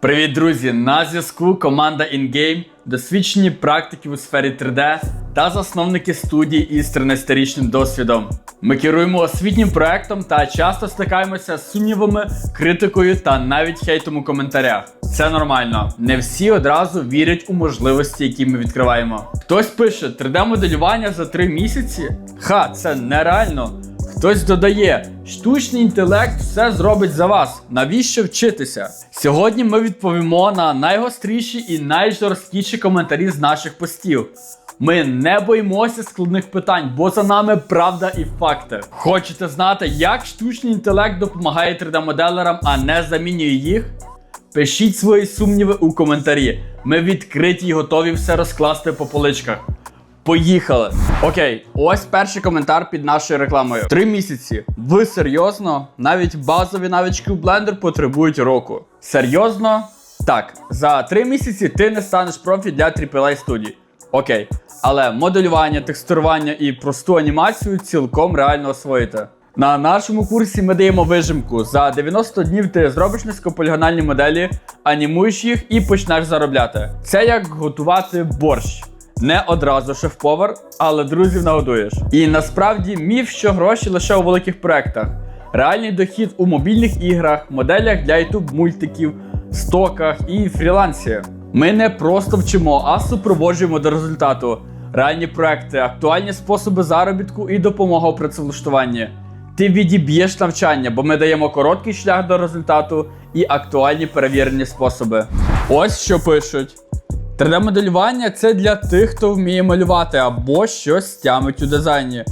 Привіт, друзі! На зв'язку команда InGame, досвідчені практики у сфері 3D та засновники студії із 13-річним досвідом. Ми керуємо освітнім проектом та часто стикаємося з сумнівами, критикою та навіть хейтом у коментарях. Це нормально. Не всі одразу вірять у можливості, які ми відкриваємо. Хтось пише 3D-моделювання за 3 місяці. Ха, це нереально. Хтось додає, штучний інтелект все зробить за вас. Навіщо вчитися? Сьогодні ми відповімо на найгостріші і найжорсткіші коментарі з наших постів. Ми не боїмося складних питань, бо за нами правда і факти. Хочете знати, як штучний інтелект допомагає 3D-моделерам, а не замінює їх? Пишіть свої сумніви у коментарі. Ми відкриті і готові все розкласти по поличках. Поїхали. Окей, ось перший коментар під нашою рекламою. Три місяці. Ви серйозно? Навіть базові навички у Blender потребують року. Серйозно? Так, за три місяці ти не станеш профі для AAA студій. Окей. Але моделювання, текстурування і просту анімацію цілком реально освоїти. На нашому курсі ми даємо вижимку. За 90 днів ти зробиш низькополігональні моделі, анімуєш їх і почнеш заробляти. Це як готувати борщ. Не одразу шеф-повар, але друзів нагодуєш. І насправді міф, що гроші лише у великих проектах. Реальний дохід у мобільних іграх, моделях для YouTube мультиків, стоках і фрілансі. Ми не просто вчимо, а супроводжуємо до результату. Реальні проекти, актуальні способи заробітку і допомога у працевлаштуванні. Ти відіб'єш навчання, бо ми даємо короткий шлях до результату і актуальні перевірені способи. Ось що пишуть. 3D-моделювання це для тих, хто вміє малювати або щось тямить у дизайні.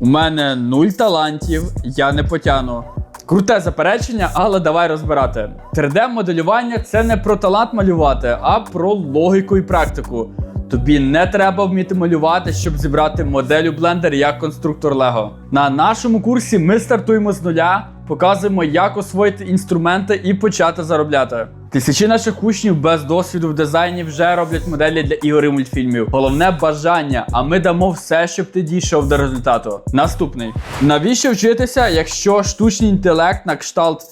У мене нуль талантів, я не потяну. Круте заперечення, але давай розбирати. 3D-моделювання це не про талант малювати, а про логіку і практику. Тобі не треба вміти малювати, щоб зібрати модель у Blender як конструктор Lego. На нашому курсі ми стартуємо з нуля, показуємо, як освоїти інструменти і почати заробляти. Тисячі наших учнів без досвіду в дизайні вже роблять моделі для ігор мультфільмів. Головне бажання, а ми дамо все, щоб ти дійшов до результату. Наступний: навіщо вчитися, якщо штучний інтелект на кшталт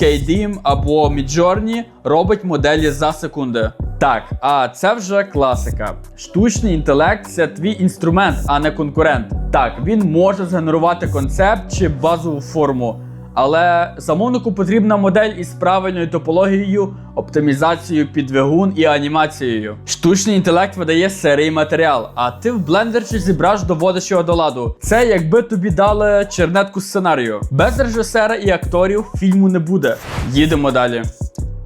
KDIM або Midjourney робить моделі за секунди? Так, а це вже класика. Штучний інтелект це твій інструмент, а не конкурент. Так, він може згенерувати концепт чи базову форму. Але замовнику потрібна модель із правильною топологією, оптимізацією під двигун і анімацією. Штучний інтелект видає сирий матеріал, а ти в блендер зібраш доводиш до ладу. Це якби тобі дали чернетку сценарію. Без режисера і акторів фільму не буде. Їдемо далі.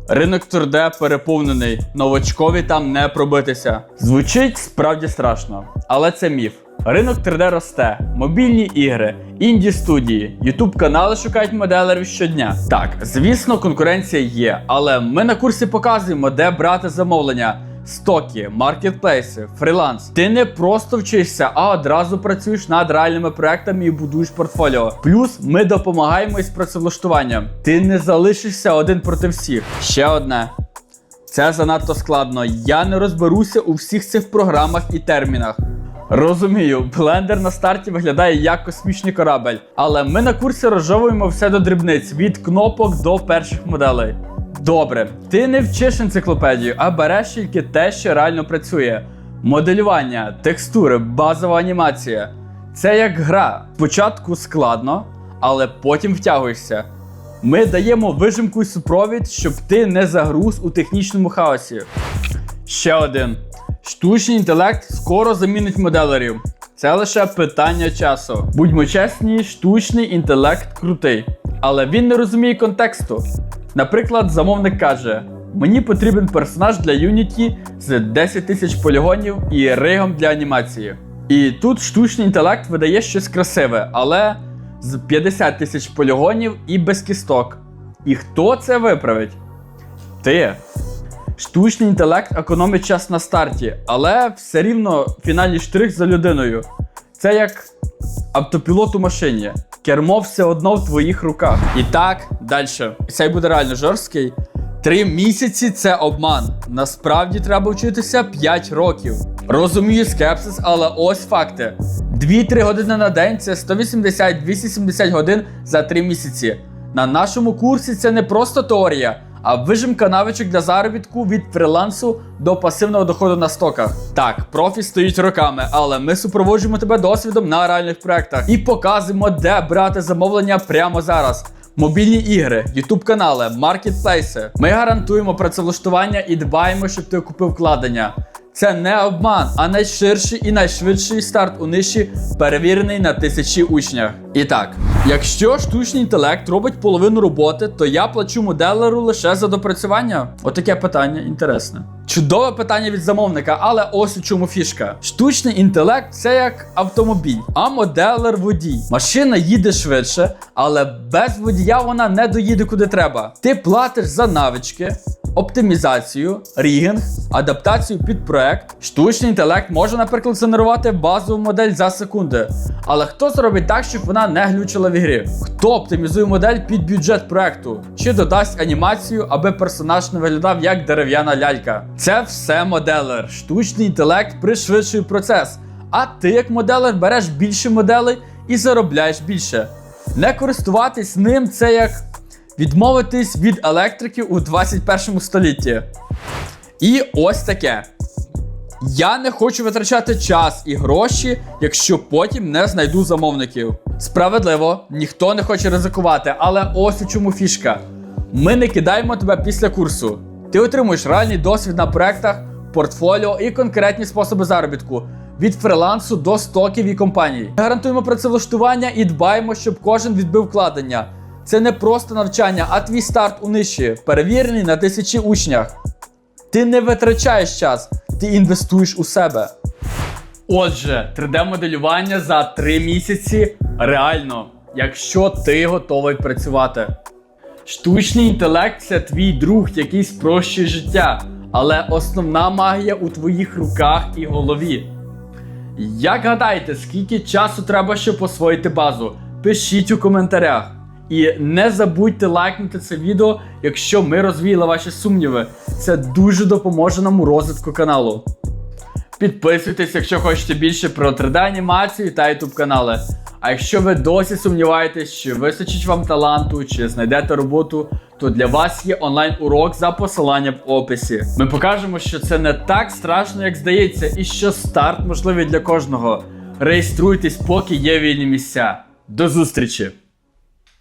Ринок 3D переповнений, новачкові там не пробитися. Звучить справді страшно, але це міф. Ринок 3D росте, мобільні ігри, інді студії, ютуб канали шукають моделерів щодня. Так, звісно, конкуренція є, але ми на курсі показуємо, де брати замовлення. Стоки, маркетплейси, фріланс. Ти не просто вчишся, а одразу працюєш над реальними проектами і будуєш портфоліо. Плюс ми допомагаємо із працевлаштуванням. Ти не залишишся один проти всіх. Ще одне. Це занадто складно. Я не розберуся у всіх цих програмах і термінах. Розумію, блендер на старті виглядає як космічний корабель, але ми на курсі розжовуємо все до дрібниць від кнопок до перших моделей. Добре, ти не вчиш енциклопедію, а береш тільки те, що реально працює: моделювання, текстури, базова анімація. Це як гра. Спочатку складно, але потім втягуєшся. Ми даємо вижимку і супровід, щоб ти не загруз у технічному хаосі. Ще один. Штучний інтелект скоро замінить моделерів. Це лише питання часу. Будьмо чесні, штучний інтелект крутий, але він не розуміє контексту. Наприклад, замовник каже: Мені потрібен персонаж для Unity з 10 тисяч полігонів і ригом для анімації. І тут штучний інтелект видає щось красиве, але з 50 тисяч полігонів і без кісток. І хто це виправить? Ти. Штучний інтелект економить час на старті, але все рівно фінальний штрих за людиною. Це як автопілот у машині. Кермо все одно в твоїх руках. І так, далі. Цей буде реально жорсткий. Три місяці це обман. Насправді треба вчитися 5 років. Розумію скепсис, але ось факти: 2-3 години на день це 180-270 годин за 3 місяці. На нашому курсі це не просто теорія, а вижимка навичок для заробітку від фрилансу до пасивного доходу на стоках. Так, профі стоїть роками, але ми супроводжуємо тебе досвідом на реальних проектах і показуємо, де брати замовлення прямо зараз. Мобільні ігри, ютуб канали, маркетплейси. Ми гарантуємо працевлаштування і дбаємо, щоб ти купив вкладення. Це не обман, а найширший і найшвидший старт у ниші, перевірений на тисячі учнях. І так, якщо штучний інтелект робить половину роботи, то я плачу моделеру лише за допрацювання. Отаке питання інтересне. Чудове питання від замовника, але ось у чому фішка. Штучний інтелект це як автомобіль, а моделер водій. Машина їде швидше, але без водія вона не доїде куди треба. Ти платиш за навички, оптимізацію, рігінг, адаптацію під проект. Штучний інтелект може, наприклад, генерувати базову модель за секунди. Але хто зробить так, щоб вона не глючила в ігрі? Хто оптимізує модель під бюджет проекту? Чи додасть анімацію, аби персонаж не виглядав як дерев'яна лялька? Це все моделер. Штучний інтелект пришвидшує процес. А ти, як моделер, береш більше моделей і заробляєш більше. Не користуватись ним це як відмовитись від електрики у 21 столітті. І ось таке. Я не хочу витрачати час і гроші, якщо потім не знайду замовників. Справедливо, ніхто не хоче ризикувати, але ось у чому фішка. Ми не кидаємо тебе після курсу. Ти отримуєш реальний досвід на проектах, портфоліо і конкретні способи заробітку від фрилансу до стоків і компаній. Ми гарантуємо працевлаштування і дбаємо, щоб кожен відбив вкладення. Це не просто навчання, а твій старт у ниші, перевірений на тисячі учнях. Ти не витрачаєш час, ти інвестуєш у себе. Отже, 3D-моделювання за 3 місяці реально, якщо ти готовий працювати. Штучний інтелект це твій друг, який спрощує життя, але основна магія у твоїх руках і голові. Як гадаєте, скільки часу треба, щоб освоїти базу? Пишіть у коментарях. І не забудьте лайкнути це відео, якщо ми розвіяли ваші сумніви. Це дуже допоможе нам у розвитку каналу. Підписуйтесь, якщо хочете більше про 3D-анімацію та YouTube канали. А якщо ви досі сумніваєтесь, чи вистачить вам таланту, чи знайдете роботу, то для вас є онлайн-урок за посиланням в описі. Ми покажемо, що це не так страшно, як здається, і що старт можливий для кожного. Реєструйтесь, поки є вільні місця. До зустрічі!